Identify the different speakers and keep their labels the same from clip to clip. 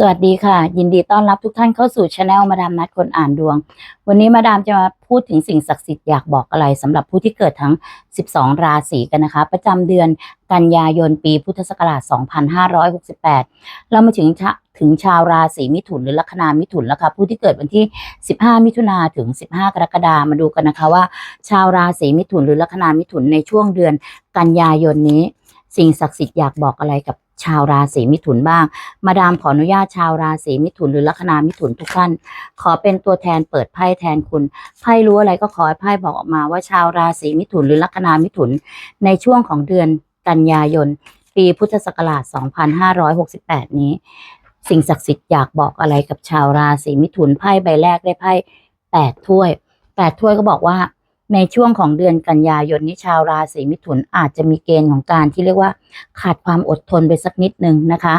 Speaker 1: สวัสดีค่ะ ยินดีต้อนรับทุกท่านเข้าสู่ช anel มาดามนัดคนอ่านดวง วันนี้มาดามจะมาพูดถึงสิ่งศักดิ์สิทธิ์อยากบอกอะไรสำหรับผู้ที่เกิดทั้ง 12 ราศีกันนะคะ ประจำเดือนกันยายนปีพุทธศักราช 2568 เรามาถึงถึงชาวราศีมิถุนหรือลัคนามิถุนแล้วค่ะผู้ที่เกิดวันที่ 15 มิถุนาถึง 15 กรกฎามาดูกันนะคะว่า ชาวราศีมิถุนหรือลัคนามิถุนในช่วงเดือนกันยายนนี้ สิ่งศักดิ์สิทธิ์อยากบอกอะไรกับ ชาวราศีมิถุนบ้าง มาดามขออนุญาตชาวราศีมิถุนหรือลัคนามิถุนทุกท่าน ขอเป็นตัวแทนเปิดไพ่แทนคุณ ไพ่รู้อะไรก็ขอให้ไพ่บอกออกมาว่าชาวราศีมิถุนหรือลัคนามิถุน ในช่วงของเดือนกันยายน ปีพุทธศักราช 2568 นี้ สิ่งศักดิ์สิทธิ์อยากบอกอะไรกับชาวราศีมิถุนไพ่ใบแรกได้ไพ่แปดถ้วยแปดถ้วยก็บอกว่า ในช่วงของเดือนกันยายนนี้ชาวราศีมิถุนอาจจะมีเกณฑ์ของการที่เรียกว่า ขาดความอดทนไปสักนิดหนึ่งนะคะ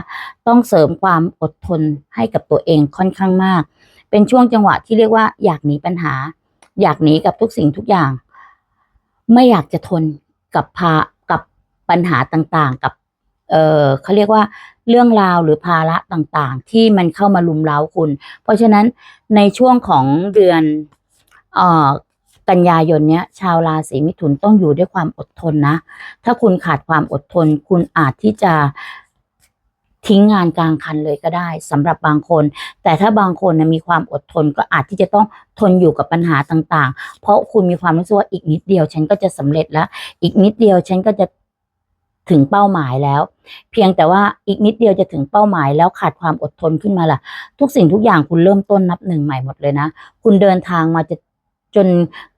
Speaker 1: ต้องเสริมความอดทนให้กับตัวเองค่อนข้างมาก เป็นช่วงจังหวะที่เรียกว่าอยากหนีปัญหา อยากหนีกับทุกสิ่งทุกอย่าง ไม่อยากจะทนกับภากับปัญหาต่างๆ กับเออเขาเรียกว่าเรื่องราวหรือภาระต่างๆ ที่มันเข้ามาลุมเล้าคุณ เพราะฉะนั้นในช่วงของเดือนเอ่อ กันยายนเนี้ยชาวราศีมิถุนต้องอยู่ด้วยความอดทนนะ ถ้าคุณขาดความอดทน คุณอาจที่จะทิ้งงานกลางคันเลยก็ได้สำหรับบางคน แต่ถ้าบางคนนะมีความอดทนก็อาจที่จะต้องทนอยู่กับปัญหาต่างๆ เพราะคุณมีความรู้สึกว่าอีกนิดเดียว ฉันก็จะสำเร็จแล้ว อีกนิดเดียวฉันก็จะถึงเป้าหมายแล้ว เพียงแต่ว่าอีกนิดเดียวจะถึงเป้าหมายแล้วขาดความอดทนขึ้นมาล่ะ ทุกสิ่งทุกอย่างคุณเริ่มต้นนับหนึ่งใหม่หมดเลยนะ คุณเดินทางมาจะ จน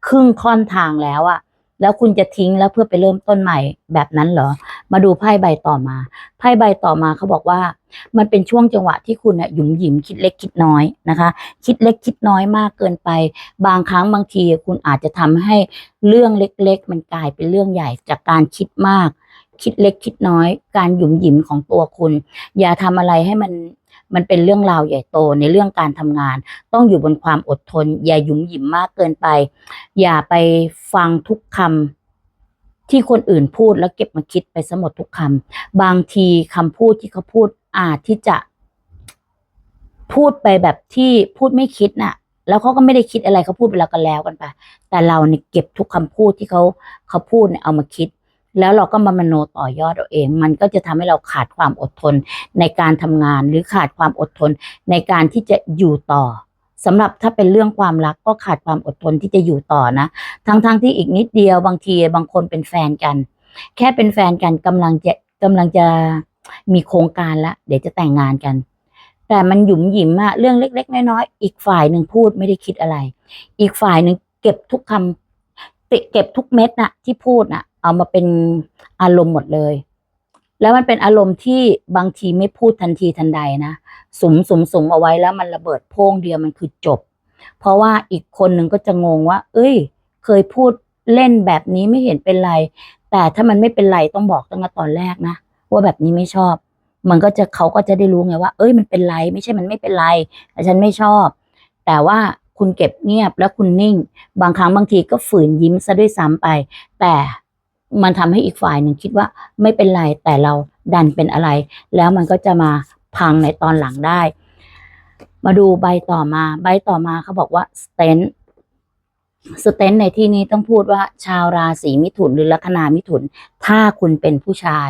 Speaker 1: ครึ่งค่อนทางแล้วอะแล้วคุณจะทิ้งแล้วเพื่อไปเริ่มต้นใหม่แบบนั้นเหรอ มาดูไพ่ใบต่อมา ไพ่ใบต่อมาเขาบอกว่า มันเป็นช่วงจังหวะที่คุณน่ะหยุมหยิมคิดเล็กคิดน้อยนะคะ คิดเล็กคิดน้อยมากเกินไป บางครั้งบางทีคุณอาจจะทำให้เรื่องเล็ก ๆ มันกลายเป็นเรื่องใหญ่จากการคิดมาก คิดเล็กคิดน้อย การหยุมหยิมของตัวคุณ อย่าทำอะไรให้มัน มันเป็นเรื่องราวใหญ่โตในเรื่องการทำงาน ต้องอยู่บนความอดทน อย่าหยุมหยิมมากเกินไป อย่าไปฟังทุกคำที่คนอื่นพูดแล้วเก็บมาคิดไปสมดทุกคำบางทีคำพูดที่เขาพูดอาจที่จะ พูดไปแบบที่พูดไม่คิดน่ะ แล้วเขาก็ไม่ได้คิดอะไรเขาพูดไปแล้วก็แล้วกันไปแต่เราเนี่ยเก็บทุกคำพูดที่เขาเขาพูดเนี่ยเอามาคิด แล้วเราก็มามโนต่อยอดเอาเอง มันก็จะทำให้เราขาดความอดทนในการทำงานหรือขาดความอดทนในการที่จะอยู่ต่อสำหรับถ้าเป็นเรื่องความรักก็ขาดความอดทนที่จะอยู่ต่อนะ ทั้งๆทที่อีกนิดเดียวบางทีบางคนเป็นแฟนกัน แค่เป็นแฟนกันกำลังจะกำลังจะมีโครงการละเดี๋ยวจะแต่งงานกัน แต่มันหยุมหยิมอะเรื่องเล็ก ๆ น้อยๆอีกฝ่ายหนึ่งพูดไม่ได้คิดอะไร อีกฝ่ายหนึ่งเก็บทุกคำเก็บทุกเม็ดน่ะที่พูดน่ะ เอามาเป็นอารมณ์หมดเลย แล้วมันเป็นอารมณ์ที่บางทีไม่พูดทันทีทันใดนะสุมสุมสุมเอาไว้แล้วมันระเบิดโพ่งเดียวมันคือจบ เพราะว่าอีกคนหนึ่งก็จะงงว่า เอ้ย เคยพูดเล่นแบบนี้ไม่เห็นเป็นไร แต่ถ้ามันไม่เป็นไรต้องบอกตั้งแต่ตอนแรกนะว่าแบบนี้ไม่ชอบ มันก็จะเขาก็จะได้รู้ไงว่า เอ้ยมันเป็นไร ไม่ใช่มันไม่เป็นไรแต่ฉันไม่ชอบ แต่ว่าคุณเก็บเงียบแล้วคุณนิ่ง บางครั้งบางทีก็ฝืนยิ้มซะด้วยซ้ำไป แต่ มันทำให้อีกฝ่ายหนึ่งคิดว่าไม่เป็นไรแต่เราดันเป็นอะไร แล้วมันก็จะมาพังในตอนหลังได้ มาดูใบต่อมา ใบต่อมาเขาบอกว่าสเตนสเตนในที่นี้ต้องพูดว่าชาวราศีมิถุนหรือลัคนามิถุน ถ้าคุณเป็นผู้ชาย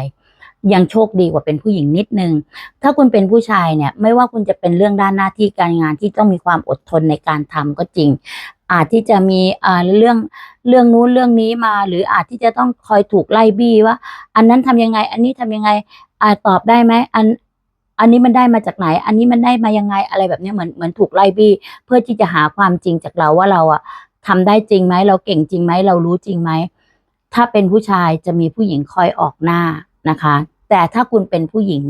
Speaker 1: ยังโชคดีกว่าเป็นผู้หญิงนิดนึง ถ้าคุณเป็นผู้ชายเนี่ย ไม่ว่าคุณจะเป็นเรื่องด้านหน้าที่การงานที่ต้องมีความอดทนในการทำก็จริง อาจที่จะมีเรื่องเรื่องนู้นเรื่องนี้มา หรืออาจที่จะต้องคอยถูกไล่บี้ว่า อันนั้นทำยังไง อันนี้ทำยังไงอาตอบได้ไหมอันอันนี้มันได้มาจากไหน อันนี้มันได้มายังไงอะไรแบบนี้เหมือนเหมือนถูกไล่บี้เพื่อที่จะหาความจริงจากเราว่าเราอะทำได้จริงไหมเราเก่งจริงไหมเรารู้จริงไหมถ้าเป็นผู้ชายจะมีผู้หญิงคอยออกหน้านะคะ แต่ถ้าคุณเป็นผู้หญิง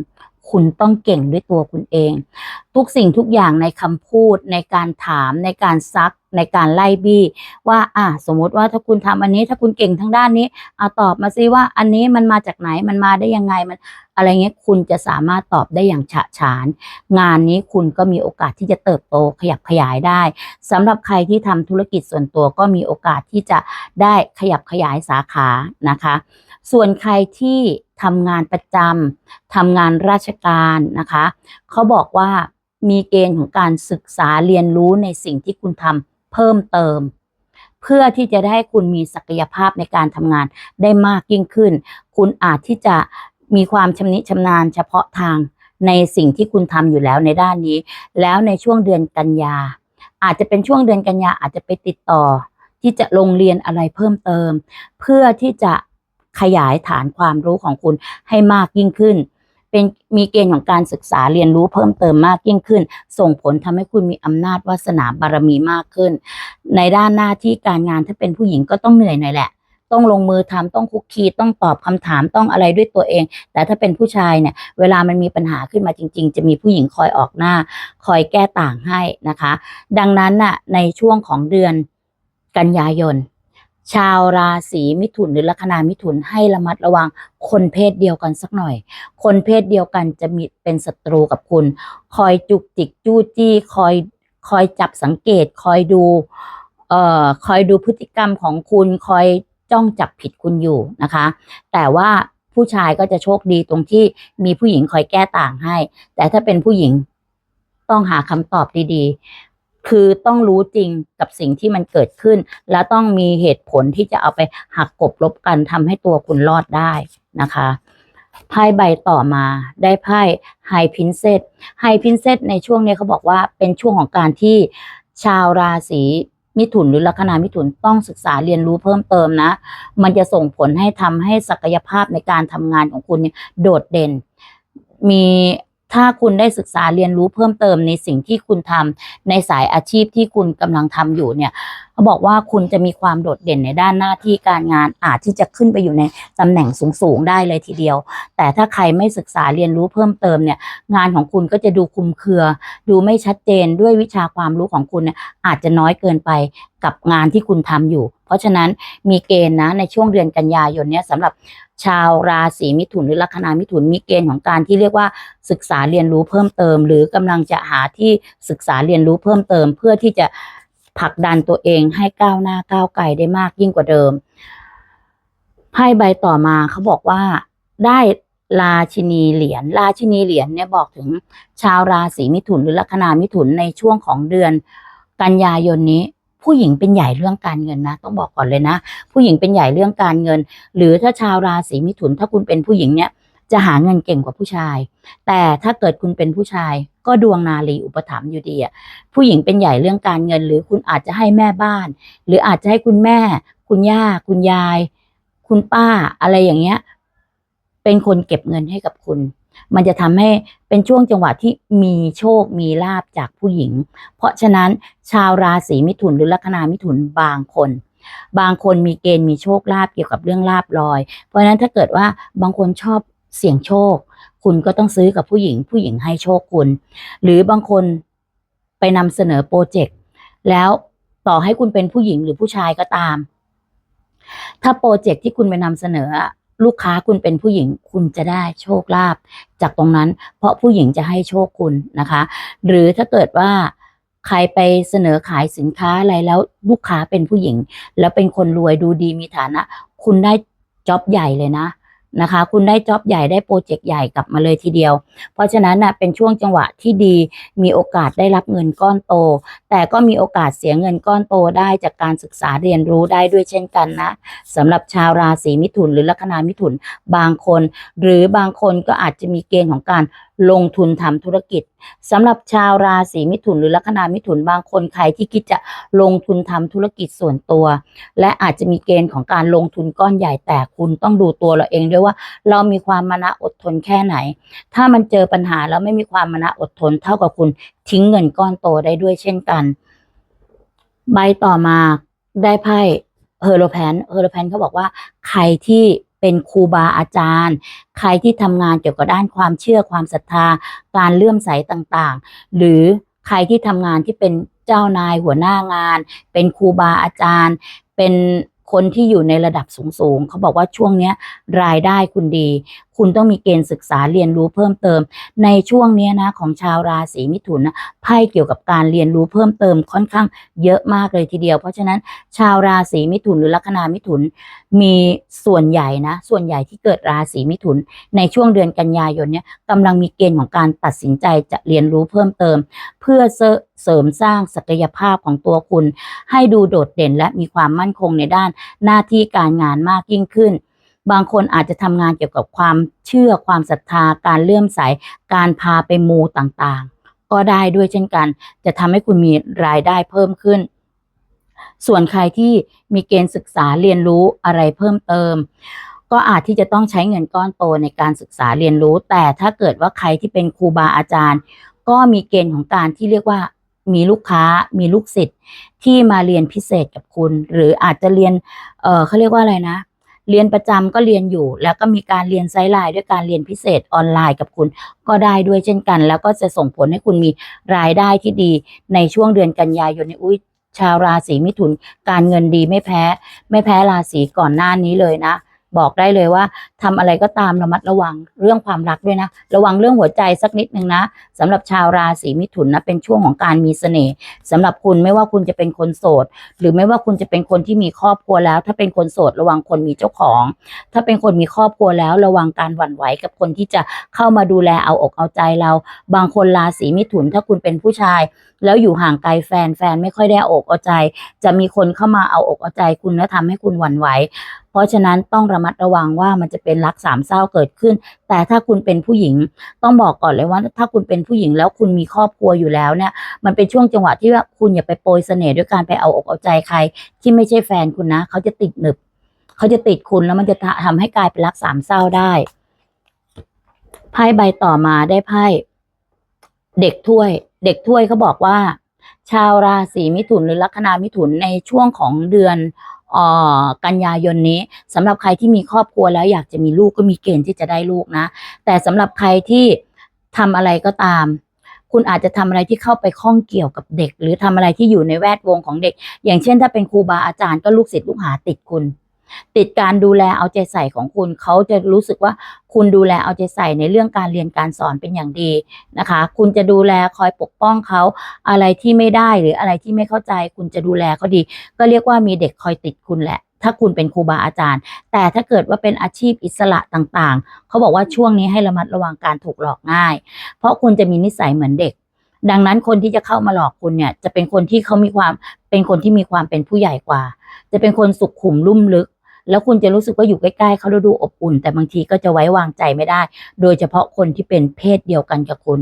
Speaker 1: คุณต้องเก่งด้วยตัวคุณเอง ทุกสิ่งทุกอย่างในคำพูดในการถามในการซัก ในการไล่บี้ว่าอะสมมติว่าถ้าคุณทำอันนี้ถ้าคุณเก่งทางด้านนี้อะตอบมาซิว่าอันนี้มันมาจากไหนมันมาได้ยังไงมันอะไรเงี้ยคุณจะสามารถตอบได้อย่างฉะฉาน งานนี้คุณก็มีโอกาสที่จะเติบโตขยับขยายได้สำหรับใครที่ทำธุรกิจส่วนตัวก็มีโอกาสที่จะได้ขยับขยายสาขานะคะ ส่วนใครที่ทำงานประจำทำงานราชการนะคะ เขาบอกว่ามีเกณฑ์ของการศึกษาเรียนรู้ในสิ่งที่คุณทำ เพิ่มเติม เพื่อที่จะได้ให้คุณมีศักยภาพในการทำงานได้มากยิ่งขึ้น คุณอาจที่จะมีความชำนิชำนาญเฉพาะทางในสิ่งที่คุณทำอยู่แล้วในด้านนี้ แล้วในช่วงเดือนกันยา อาจจะเป็นช่วงเดือนกันยาอาจจะไปติดต่อ ที่จะลงเรียนอะไรเพิ่มเติม เพื่อที่จะขยายฐานความรู้ของคุณให้มากยิ่งขึ้น เป็นมีเกณฑ์ของการศึกษาเรียนรู้เพิ่มเติมมากยิ่งขึ้น ส่งผลทำให้คุณมีอำนาจวาสนาบารมีมากขึ้น ในด้านหน้าที่การงานถ้าเป็นผู้หญิงก็ต้องเหนื่อยหน่อยแหละ ต้องลงมือทำต้องคุกคีต้องตอบคำถามต้องอะไรด้วยตัวเอง แต่ถ้าเป็นผู้ชายเนี่ย เวลามันมีปัญหาขึ้นมาจริง ๆ จะมีผู้หญิงคอยออกหน้า คอยแก้ต่างให้นะคะ ดังนั้นน่ะในช่วงของเดือนกันยายน ชาวราศีมิถุนหรือลัคนามิถุนให้ระมัดระวังคนเพศเดียวกันสักหน่อย คนเพศเดียวกันจะมีเป็นศัตรูกับคุณ คอยจุกจิกจู้จี้คอยคอยจับสังเกต คอยดูเอ่อคอยดูพฤติกรรมของคุณคอยจ้องจับผิดคุณอยู่นะคะ แต่ว่าผู้ชายก็จะโชคดีตรงที่มีผู้หญิงคอยแก้ต่างให้ แต่ถ้าเป็นผู้หญิงต้องหาคำตอบดีๆ คือต้องรู้จริงกับสิ่งที่มันเกิดขึ้น และต้องมีเหตุผลที่จะเอาไปหักกบลบกันทำให้ตัวคุณรอดได้นะคะไพ่ใบต่อมาได้ไพ่ไฮพินเซตไฮพินเซตในช่วงนี้เขาบอกว่าเป็นช่วงของการที่ชาวราศีมิถุนหรือลัคนามิถุนต้องศึกษาเรียนรู้เพิ่มเติมนะ มันจะส่งผลให้ทำให้ศักยภาพในการทำงานของคุณเนี่ยโดดเด่น มี ถ้าคุณได้ศึกษาเรียนรู้เพิ่มเติมในสิ่งที่คุณทำในสายอาชีพที่คุณกำลังทำอยู่เนี่ยเขาบอกว่าคุณจะมีความโดดเด่นในด้านหน้าที่การงานอาจที่จะขึ้นไปอยู่ในตำแหน่งสูงๆได้เลยทีเดียว แต่ถ้าใครไม่ศึกษาเรียนรู้เพิ่มเติมเนี่ยงานของคุณก็จะดูคุมเครือ ดูไม่ชัดเจนด้วยวิชาความรู้ของคุณเนี่ยอาจจะน้อยเกินไปกับงานที่คุณทำอยู่ เพราะฉะนั้นมีเกณฑ์นะในช่วงเดือนกันยายนเนี่ยสำหรับ ชาวราศีมิถุนหรือลัคนามิถุนมีเกณฑ์ของการที่เรียกว่าศึกษาเรียนรู้เพิ่มเติม หรือกำลังจะหาที่ศึกษาเรียนรู้เพิ่มเติม เพื่อที่จะผลักดันตัวเองให้ก้าวหน้าก้าวไกลได้มากยิ่งกว่าเดิมไพ่ใบต่อมาเขาบอกว่าได้ราชินีเหรียญราชินีเหรียญเนี่ยบอกถึงชาวราศีมิถุนหรือลัคนามิถุนในช่วงของเดือนกันยายนนี้ ผู้หญิงเป็นใหญ่เรื่องการเงินนะ ต้องบอกก่อนเลยนะ ผู้หญิงเป็นใหญ่เรื่องการเงิน หรือถ้าชาวราศีมิถุน ถ้าคุณเป็นผู้หญิงเนี่ยจะหาเงินเก่งกว่าผู้ชาย แต่ถ้าเกิดคุณเป็นผู้ชาย ก็ดวงนาลีอุปถัมภ์อยู่ดีอะผู้หญิงเป็นใหญ่เรื่องการเงิน หรือคุณอาจจะให้แม่บ้าน หรืออาจจะให้คุณแม่ คุณย่า คุณยาย คุณป้าอะไรอย่างเงี้ย เป็นคนเก็บเงินให้กับคุณ มันจะทำให้เป็นช่วงจังหวะที่มีโชคมีลาบจากผู้หญิง เพราะฉะนั้นชาวราศีมิถุนหรือลัคนามิถุนบางคน บางคนมีเกณฑ์มีโชคลาภเกี่ยวกับเรื่องลาบลอย เพราะฉะนั้นถ้าเกิดว่าบางคนชอบเสี่ยงโชค คุณก็ต้องซื้อกับผู้หญิง ผู้หญิงให้โชคคุณ หรือบางคนไปนำเสนอโปรเจกต์แล้วต่อให้คุณเป็นผู้หญิงหรือผู้ชายก็ตาม ถ้าโปรเจกต์ที่คุณไปนำเสนอ ลูกค้าคุณเป็นผู้หญิงคุณจะได้โชคลาภจากตรงนั้น เพราะผู้หญิงจะให้โชคคุณนะคะ หรือถ้าเกิดว่าใครไปเสนอขายสินค้าอะไรแล้วลูกค้าเป็นผู้หญิง แล้วเป็นคนรวยดูดีมีฐานะ คุณได้จ็อบใหญ่เลยนะ นะคะ คุณได้จ็อบใหญ่ได้โปรเจกต์ใหญ่กลับมาเลยทีเดียว เพราะฉะนั้นนะเป็นช่วงจังหวะที่ดีมีโอกาสได้รับเงินก้อนโต แต่ก็มีโอกาสเสียเงินก้อนโตได้จากการศึกษาเรียนรู้ได้ด้วยเช่นกันนะสำหรับชาวราศีมิถุน หรือลัคนามิถุนบางคน หรือบางคนก็อาจจะมีเกณฑ์ของการลงทุนทำธุรกิจสำหรับชาวราศีมิถุนหรือลัคนามิถุนบางคนใครที่คิดจะลงทุนทำธุรกิจส่วนตัว และอาจจะมีเกณฑ์ของการลงทุนก้อนใหญ่แต่คุณต้องดูตัวเราเองด้วยว่า เรามีความมานะอดทนแค่ไหน ถ้ามันเจอปัญหาแล้วไม่มีความมานะอดทน เท่ากับคุณทิ้งเงินก้อนโตได้ด้วยเช่นกัน ใบต่อมาได้ไพ่เฮอโรแพนเฮอโรแพนเขาบอกว่าใครที่ เป็นครูบาอาจารย์ ใครที่ทำงานเกี่ยวกับด้านความเชื่อความศรัทธา การเลื่อมใสต่างๆ หรือใครที่ทำงานที่เป็นเจ้านายหัวหน้างาน เป็นครูบาอาจารย์ เป็นคนที่อยู่ในระดับสูงๆ เขาบอกว่าช่วงนี้รายได้คุณดีคุณต้องมีเกณฑ์ศึกษาเรียนรู้เพิ่มเติม ในช่วงนี้นะของชาวราศีมิถุนนะไพ่เกี่ยวกับการเรียนรู้เพิ่มเติมค่อนข้างเยอะมากเลยทีเดียว เพราะฉะนั้นชาวราศีมิถุนหรือลัคนามิถุน มีส่วนใหญ่นะ ส่วนใหญ่ที่เกิดราศีมิถุน ในช่วงเดือนกันยายนเนี่ยกำลังมีเกณฑ์ของการตัดสินใจจะเรียนรู้เพิ่มเติม เพื่อเสริมสร้างศักยภาพของตัวคุณ ให้ดูโดดเด่นและมีความมั่นคงในด้านหน้าที่การงานมากยิ่งขึ้น บางคนอาจจะทำงานเกี่ยวกับความเชื่อความศรัทธา การเลื่อมใส การพาไปมูต่างๆ ก็ได้ด้วยเช่นกัน จะทำให้คุณมีรายได้เพิ่มขึ้น ส่วนใครที่มีเกณฑ์ศึกษาเรียนรู้อะไรเพิ่มเติม ก็อาจที่จะต้องใช้เงินก้อนโตในการศึกษาเรียนรู้ แต่ถ้าเกิดว่าใครที่เป็นครูบาอาจารย์ ก็มีเกณฑ์ของการที่เรียกว่ามีลูกค้ามีลูกศิษย์ที่มาเรียนพิเศษกับคุณ หรืออาจจะเรียน เออเขาเรียกว่าอะไรนะ เรียนประจำก็เรียนอยู่ แล้วก็มีการเรียนไซไลน์ด้วยการเรียนพิเศษออนไลน์กับคุณ ก็ได้ด้วยเช่นกัน แล้วก็จะส่งผลให้คุณมีรายได้ที่ดีในช่วงเดือนกันยายนนี้อุ้ยชาวราศีมิถุน การเงินดีไม่แพ้ ไม่แพ้ราศีก่อนหน้านี้เลยนะ บอกได้เลยว่าทำอะไรก็ตามระมัดระวังเรื่องความรักด้วยนะ ระวังเรื่องหัวใจสักนิดนึงนะสำหรับชาวราศีมิถุนนะเป็นช่วงของการมีเสน่ห์สำหรับคุณไม่ว่าคุณจะเป็นคนโสด หรือไม่ว่าคุณจะเป็นคนที่มีครอบครัวแล้ว ถ้าเป็นคนโสดระวังคนมีเจ้าของ ถ้าเป็นคนมีครอบครัวแล้ว ระวังการหวั่นไหวกับคนที่จะเข้ามาดูแลเอาอกเอาใจเรา บางคนราศีมิถุนถ้าคุณเป็นผู้ชาย แล้วอยู่ห่างไกลแฟนแฟนไม่ค่อยได้อาอกเอาใจ จะมีคนเข้ามาเอาอกเอาใจคุณแล้วทำให้คุณหวั่นไหวเพราะฉะนั้นต้องระมัดระวังว่ามันจะเป็นรักสามเศร้าเกิดขึ้น แต่ถ้าคุณเป็นผู้หญิง ต้องบอกก่อนเลยว่า ถ้าคุณเป็นผู้หญิงแล้วคุณมีครอบครัวอยู่แล้วเนี่ย มันเป็นช่วงจังหวะที่ว่าคุณอย่าไปโปรยเสน่ห์ด้วยการไปเอาอกเอาใจใคร ที่ไม่ใช่แฟนคุณนะ เขาจะติดหนึบ เขาจะติดคุณแล้วมันจะทำให้กลายเป็นรักสามเศร้าได้ ไพ่ใบต่อมาได้ไพ่เด็กถ้วย เด็กถ้วยเขาบอกว่า ชาวราศีมิถุนหรือลัคนามิถุนในช่วงของเดือนออกันยายนนี้สำหรับใครที่มีครอบครัวแล้วอยากจะมีลูกก็มีเกณฑ์ที่จะได้ลูกนะ แต่สำหรับใครที่ทำอะไรก็ตาม คุณอาจจะทำอะไรที่เข้าไปข้องเกี่ยวกับเด็ก หรือทำอะไรที่อยู่ในแวดวงของเด็ก อย่างเช่น ถ้าเป็นครูบาอาจารย์ก็ลูกศิษย์ลูกหาติดคุณ ติดการดูแลเอาใจใส่ของคุณ เขาจะรู้สึกว่าคุณดูแลเอาใจใส่ในเรื่องการเรียนการสอนเป็นอย่างดีนะคะ คุณจะดูแลคอยปกป้องเขาอะไรที่ไม่ได้หรืออะไรที่ไม่เข้าใจ คุณจะดูแลเขาดี ก็เรียกว่ามีเด็กคอยติดคุณแหละถ้าคุณเป็นครูบาอาจารย์ แต่ถ้าเกิดว่าเป็นอาชีพอิสระต่างๆ เขาบอกว่าช่วงนี้ให้ระมัดระวังการถูกหลอกง่าย เพราะคุณจะมีนิสัยเหมือนเด็ก ดังนั้นคนที่จะเข้ามาหลอกคุณเนี่ย จะเป็นคนที่เขามีความเป็นคนที่มีความเป็นผู้ใหญ่กว่า จะเป็นคนสุขุมลุ่มลึก แล้วคุณจะรู้สึกว่าอยู่ใกล้ๆเขาแล้วดูอบอุ่น แต่บางทีก็จะไว้วางใจไม่ได้ โดยเฉพาะคนที่เป็นเพศเดียวกันกับคุณ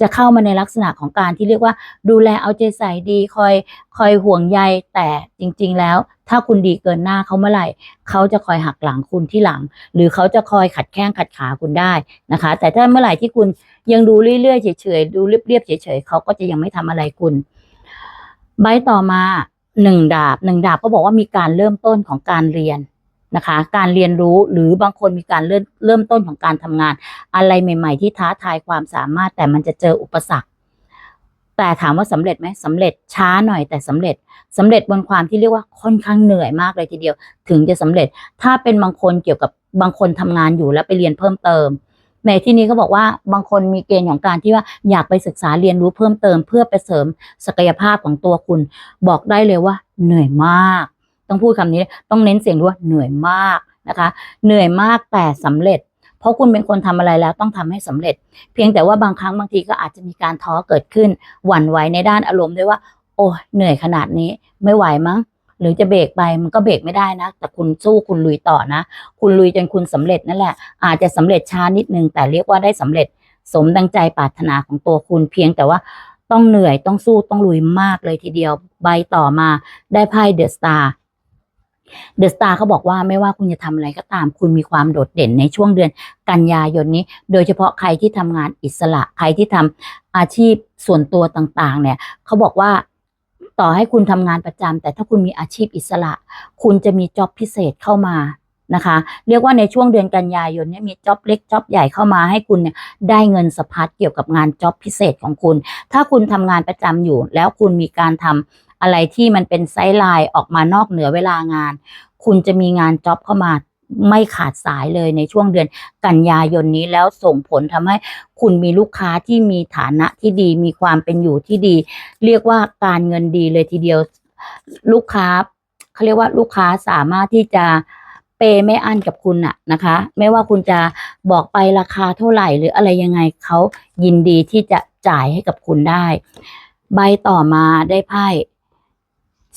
Speaker 1: จะเข้ามาในลักษณะของการที่เรียกว่า ดูแลเอาใจใส่ดีคอยคอยห่วงใยแต่จริง ๆ แล้ว ถ้าคุณดีเกินหน้าเขาเมื่อไหร่เขาจะคอยหักหลังคุณที่หลัง หรือเขาจะคอยขัดแข้งขัดขาคุณได้นะคะ แต่ถ้าเมื่อไหร่ที่คุณยังดูเรื่อยๆเฉยๆดูเรียบๆเฉยๆเขาก็จะยังไม่ทำอะไรคุณใบต่อมาหนึ่งดาบหนึ่งดาบก็บอกว่ามีการเริ่มต้นของการเรียน นะคะ การเรียนรู้หรือบางคนมีการเริ่มเริ่มต้นของการทำงาน อะไรใหม่ ๆ ที่ท้าทายความสามารถแต่มันจะเจออุปสรรค แต่ถามว่าสำเร็จไหมสำเร็จช้าหน่อยแต่สำเร็จสำเร็จบนความที่เรียกว่าค่อนข้างเหนื่อยมากเลยทีเดียว ถึงจะสำเร็จถ้าเป็นบางคนเกี่ยวกับบางคนทำงานอยู่แล้วไปเรียนเพิ่มเติมในที่นี้เขาบอกว่าบางคนมีเกณฑ์ของการที่ว่าอยากไปศึกษาเรียนรู้เพิ่มเติม เพื่อไปเสริมศักยภาพของตัวคุณ บอกได้เลยว่าเหนื่อยมาก ต้องพูดคำนี้ต้องเน้นเสียงด้วยเหนื่อยมากนะคะ เหนื่อยมากแต่สำเร็จ เพราะคุณเป็นคนทำอะไรแล้วต้องทำให้สำเร็จ เพียงแต่ว่าบางครั้งบางทีก็อาจจะมีการท้อเกิดขึ้น หวั่นไหวในด้านอารมณ์ด้วยว่า โอ้ยเหนื่อยขนาดนี้ไม่ไหวมั้งหรือจะเบรกไปมันก็เบรกไม่ได้นะ แต่คุณสู้คุณลุยต่อนะ คุณลุยจนคุณสำเร็จนั่นแหละ อาจจะสำเร็จช้านิดนึง แต่เรียกว่าได้สำเร็จ สมดังใจปรารถนาของตัวคุณเพียงแต่ว่าต้องเหนื่อยต้องสู้ต้องลุยมากเลยทีเดียว ใบต่อมาได้ไพ่เดอะสตาร์ เดอะสตาร์เขาบอกว่าไม่ว่าคุณจะทำอะไรก็ตาม คุณมีความโดดเด่นในช่วงเดือนกันยายนนี้ โดยเฉพาะใครที่ทำงานอิสระ ใครที่ทำอาชีพส่วนตัวต่างๆ เนี่ยเขาบอกว่าต่อให้คุณทำงานประจำแต่ถ้าคุณมีอาชีพอิสระ คุณจะมีจ็อบพิเศษเข้ามานะคะ เรียกว่าในช่วงเดือนกันยายนเนี่ยมีจ็อบเล็กจ็อบใหญ่เข้ามาให้คุณเนี่ยได้เงินสะพัดเกี่ยวกับงานจ็อบพิเศษของคุณ ถ้าคุณทำงานประจำอยู่ แล้วคุณมีการทำ อะไรที่มันเป็นไซด์ไลน์ออกมานอกเหนือเวลางาน คุณจะมีงานจ็อบเข้ามาไม่ขาดสายเลยในช่วงเดือนกันยายนนี้แล้วส่งผลทำให้คุณมีลูกค้าที่มีฐานะที่ดี มีความเป็นอยู่ที่ดี เรียกว่าการเงินดีเลยทีเดียว ลูกค้าเขาเรียกว่าลูกค้าสามารถที่จะเปย์ไม่อั้นกับคุณอะนะคะ ไม่ว่าคุณจะบอกไปราคาเท่าไหร่หรืออะไรยังไงเขายินดีที่จะจ่ายให้กับคุณได้ ใบต่อมาได้ไพ่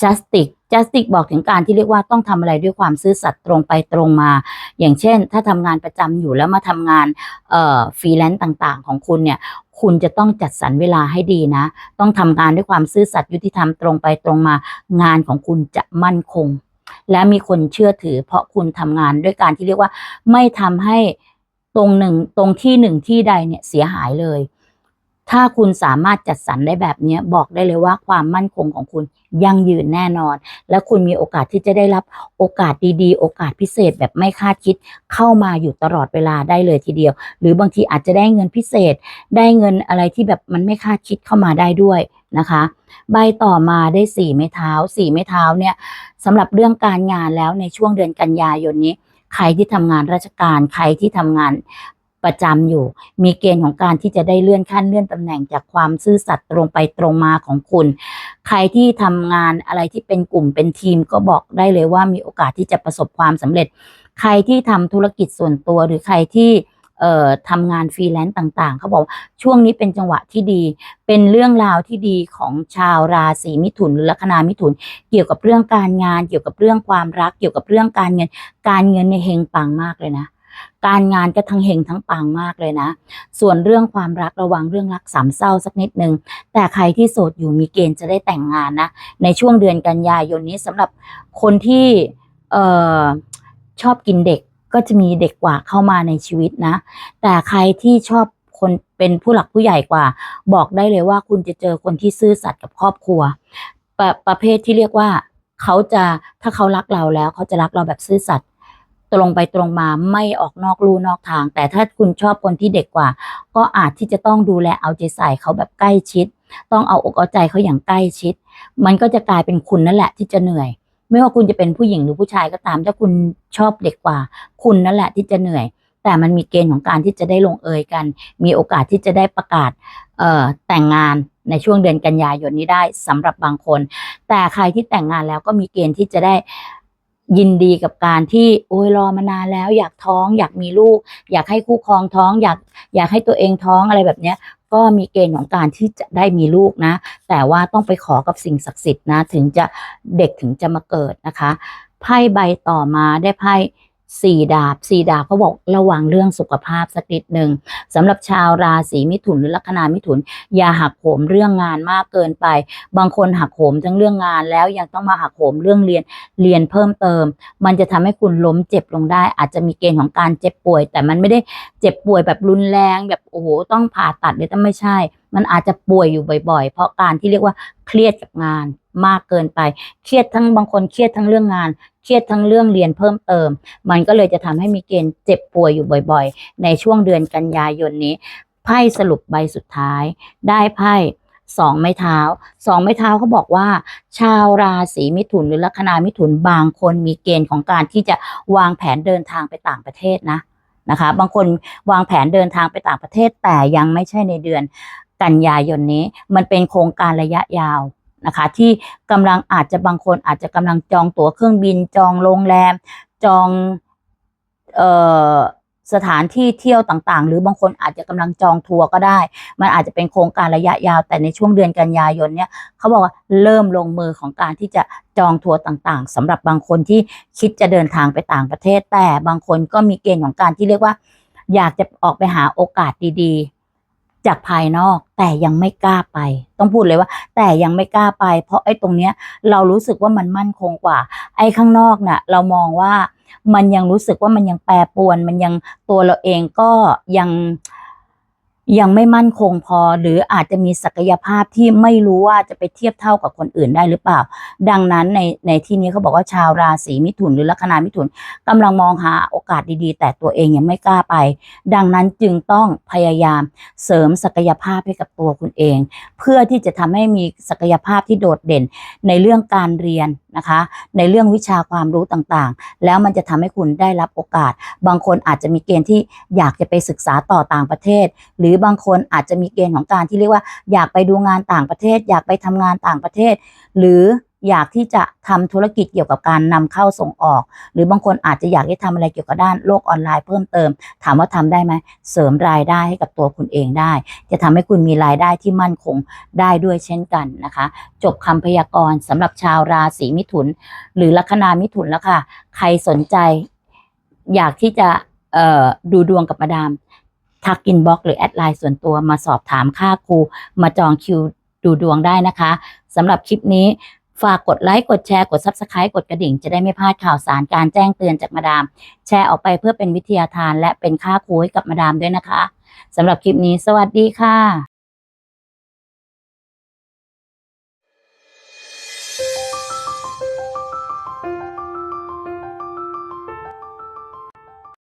Speaker 1: justice justice บอกถึงการที่เรียกว่าต้องทำอะไรด้วยความซื่อสัตย์ตรงไปตรงมา อย่างเช่น ถ้าทำงานประจำอยู่แล้วมาทำงานเอ่อฟรีแลนซ์ต่างๆ ของคุณเนี่ยคุณจะต้องจัดสรรเวลาให้ดีนะ ต้องทำงานด้วยความซื่อสัตย์ยุติธรรมตรงไปตรงมา งานของคุณจะมั่นคง และมีคนเชื่อถือ เพราะคุณทำงานด้วยการที่เรียกว่า ไม่ทำให้ตรงหนึ่งตรงที่หนึ่งที่ใดเนี่ยเสียหายเลย ถ้าคุณสามารถจัดสรรได้แบบนี้บอกได้เลยว่าความมั่นคงของคุณยั่งยืนแน่นอน และคุณมีโอกาสที่จะได้รับโอกาสดีๆ โอกาสพิเศษแบบไม่คาดคิดเข้ามาอยู่ตลอดเวลาได้เลยทีเดียว หรือบางทีอาจจะได้เงินพิเศษ ได้เงินอะไรที่แบบมันไม่คาดคิดเข้ามาได้ด้วยนะคะ ใบต่อมาได้สี่ไม้เท้าสี่ไม้เท้าเนี่ยสำหรับเรื่องการงานแล้วในช่วงเดือนกันยายนนี้ใครที่ทำงานราชการ ใครที่ทำงาน ประจำอยู่ มีเกณฑ์ของการที่จะได้เลื่อนขั้นเลื่อนตำแหน่งจากความซื่อสัตย์ตรงไปตรงมาของคุณ ใครที่ทำงานอะไรที่เป็นกลุ่มเป็นทีมก็บอกได้เลยว่ามีโอกาสที่จะประสบความสำเร็จ ใครที่ทำธุรกิจส่วนตัวหรือใครที่เอ่อทำงานฟรีแลนซ์ต่างๆ เขาบอกช่วงนี้เป็นจังหวะที่ดี เป็นเรื่องราวที่ดีของชาวราศีมิถุนหรือลัคนามิถุน เกี่ยวกับเรื่องการงาน เกี่ยวกับเรื่องความรัก เกี่ยวกับเรื่องการเงิน การเงินในเฮงปังมากเลยนะ การงานก็ทั้งเฮงทั้งปังมากเลยนะ ส่วนเรื่องความรักระวังเรื่องรักสามเศร้าสักนิดนึง แต่ใครที่โสดอยู่มีเกณฑ์จะได้แต่งงานนะ ในช่วงเดือนกันยายนนี้สำหรับคนที่เอ่อชอบกินเด็กก็จะมีเด็กกว่าเข้ามาในชีวิตนะ แต่ใครที่ชอบคนเป็นผู้หลักผู้ใหญ่กว่า บอกได้เลยว่าคุณจะเจอคนที่ซื่อสัตย์กับครอบครัวประประเภทที่เรียกว่าเขาจะถ้าเขารักเราแล้วเขาจะรักเราแบบซื่อสัตย์ ตรงไปตรงมาไม่ออกนอกลู่นอกทาง แต่ถ้าคุณชอบคนที่เด็กกว่า ก็อาจที่จะต้องดูแลเอาใจใส่เขาแบบใกล้ชิด ต้องเอาอกเอาใจเขาอย่างใกล้ชิด มันก็จะกลายเป็นคุณนั่นแหละที่จะเหนื่อย ไม่ว่าคุณจะเป็นผู้หญิงหรือผู้ชายก็ตาม ถ้าคุณชอบเด็กกว่า คุณนั่นแหละที่จะเหนื่อย แต่มันมีเกณฑ์ของการที่จะได้ลงเอยกัน มีโอกาสที่จะได้ประกาศเอ่อแต่งงานในช่วงเดือนกันยายนนี้ได้สำหรับบางคน แต่ใครที่แต่งงานแล้วก็มีเกณฑ์ที่จะได้ ยินดีกับการที่โอ้ยรอมานานแล้ว อยากท้อง อยากมีลูก อยากให้คู่ครองท้อง อยากอยากให้ตัวเองท้องอะไรแบบเนี้ยก็มีเกณฑ์ของการที่จะได้มีลูกนะ แต่ว่าต้องไปขอกับสิ่งศักดิ์สิทธิ์นะ ถึงจะเด็กถึงจะมาเกิดนะคะ ไพ่ใบต่อมาได้ไพ่ สี่ดาบสี่ดาบเขาบอกระวังเรื่องสุขภาพสักนิดหนึ่งสำหรับชาวราศีมิถุนหรือลัคนามิถุน อย่าหักโหมเรื่องงานมากเกินไป บางคนหักโหมทั้งเรื่องงานแล้วยังต้องมาหักโหมเรื่องเรียนเรียนเพิ่มเติม มันจะทำให้คุณล้มเจ็บลงได้ อาจจะมีเกณฑ์ของการเจ็บป่วย แต่มันไม่ได้เจ็บป่วยแบบรุนแรงแบบโอ้โหต้องผ่าตัดเลยแต่ไม่ใช่ มันอาจจะป่วยอยู่บ่อยๆ เพราะการที่เรียกว่าเครียดกับงานมากเกินไป เครียดทั้งบางคนเครียดทั้งเรื่องงาน เครียดทั้งเรื่องเรียนเพิ่มเติม มันก็เลยจะทำให้มีเกณฑ์เจ็บป่วยอยู่บ่อยๆ ในช่วงเดือนกันยายนนี้ไพ่สรุปใบสุดท้าย ได้ไพ่สองไม้เท้าสองไม้เท้าเขาบอกว่า ชาวราศีมิถุนหรือลัคนามิถุนบางคนมีเกณฑ์ของการที่จะวางแผนเดินทางไปต่างประเทศนะนะคะ บางคนวางแผนเดินทางไปต่างประเทศแต่ยังไม่ใช่ในเดือน กันยายนนี้ มันเป็นโครงการระยะยาวนะคะ ที่กำลังอาจจะบางคนอาจจะกำลังจองตั๋วเครื่องบิน จองโรงแรม จองออสถานที่เที่ยวต่างๆ หรือบางคนอาจจะกำลังจองทัวร์ก็ได้ มันอาจจะเป็นโครงการระยะยาว แต่ในช่วงเดือนกันยายนเนี่ยเขาบอกว่าเริ่มลงมือของการที่จะจองทัวร์ต่างๆสำหรับบางคนที่คิดจะเดินทางไปต่างประเทศ แต่บางคนก็มีเกณฑ์ของการที่เรียกว่า อยากจะออกไปหาโอกาสดีๆ จากภายนอกแต่ยังไม่กล้าไป ต้องพูดเลยว่า แต่ยังไม่กล้าไป เพราะไอ้ตรงเนี้ยเรารู้สึกว่ามันมั่นคงกว่า ไอ้ข้างนอกน่ะ เรามองว่ามันยังรู้สึกว่ามันยังแปรปรวน มันยังตัวเราเองก็ยัง ยังไม่มั่นคงพอหรืออาจจะมีศักยภาพที่ไม่รู้ว่าจะไปเทียบเท่ากับคนอื่นได้หรือเปล่า ดังนั้นในในที่นี้เขาบอกว่าชาวราศีมิถุนหรือลัคนามิถุนกำลังมองหาโอกาสดีๆ แต่ตัวเองยังไม่กล้าไป ดังนั้นจึงต้องพยายามเสริมศักยภาพให้กับตัวคุณเอง เพื่อที่จะทำให้มีศักยภาพที่โดดเด่นในเรื่องการเรียนนะคะ ในเรื่องวิชาความรู้ต่างๆ แล้วมันจะทำให้คุณได้รับโอกาส บางคนอาจจะมีเกณฑ์ที่อยากจะไปศึกษาต่อต่างประเทศ หรือือบางคนอาจจะมีเกณฑ์ของการที่เรียกว่าอยากไปดูงานต่างประเทศ อยากไปทำงานต่างประเทศ หรืออยากที่จะทำธุรกิจเกี่ยวกับการนำเข้าส่งออก หรือบางคนอาจจะอยากได้ทำอะไรเกี่ยวกับด้านโลกออนไลน์เพิ่มเติม ถามว่าทำได้ไหมเสริมรายได้ให้กับตัวคุณเองได้ จะทำให้คุณมีรายได้ที่มั่นคงได้ด้วยเช่นกันนะคะ จบคำพยากรณ์สำหรับชาวราศีมิถุน หรือลัคนามิถุนแล้วค่ะ ใครสนใจ อยากที่จะดูดวงกับมาดาม ทักอินบ็อกหรือแอดไลน์ส่วนตัวมาสอบถามค่าครู มาจองคิวดูดวงได้นะคะสำหรับคลิปนี้ฝากกดไลค์ กดแชร์ กด Subscribe กดกระดิ่ง จะได้ไม่พลาดข่าวสารการแจ้งเตือนจากมาดาม แชร์ออกไปเพื่อเป็นวิทยาทานและเป็นค่าครูให้กับมาดามด้วยนะคะสำหรับคลิปนี้สวัสดีค่ะ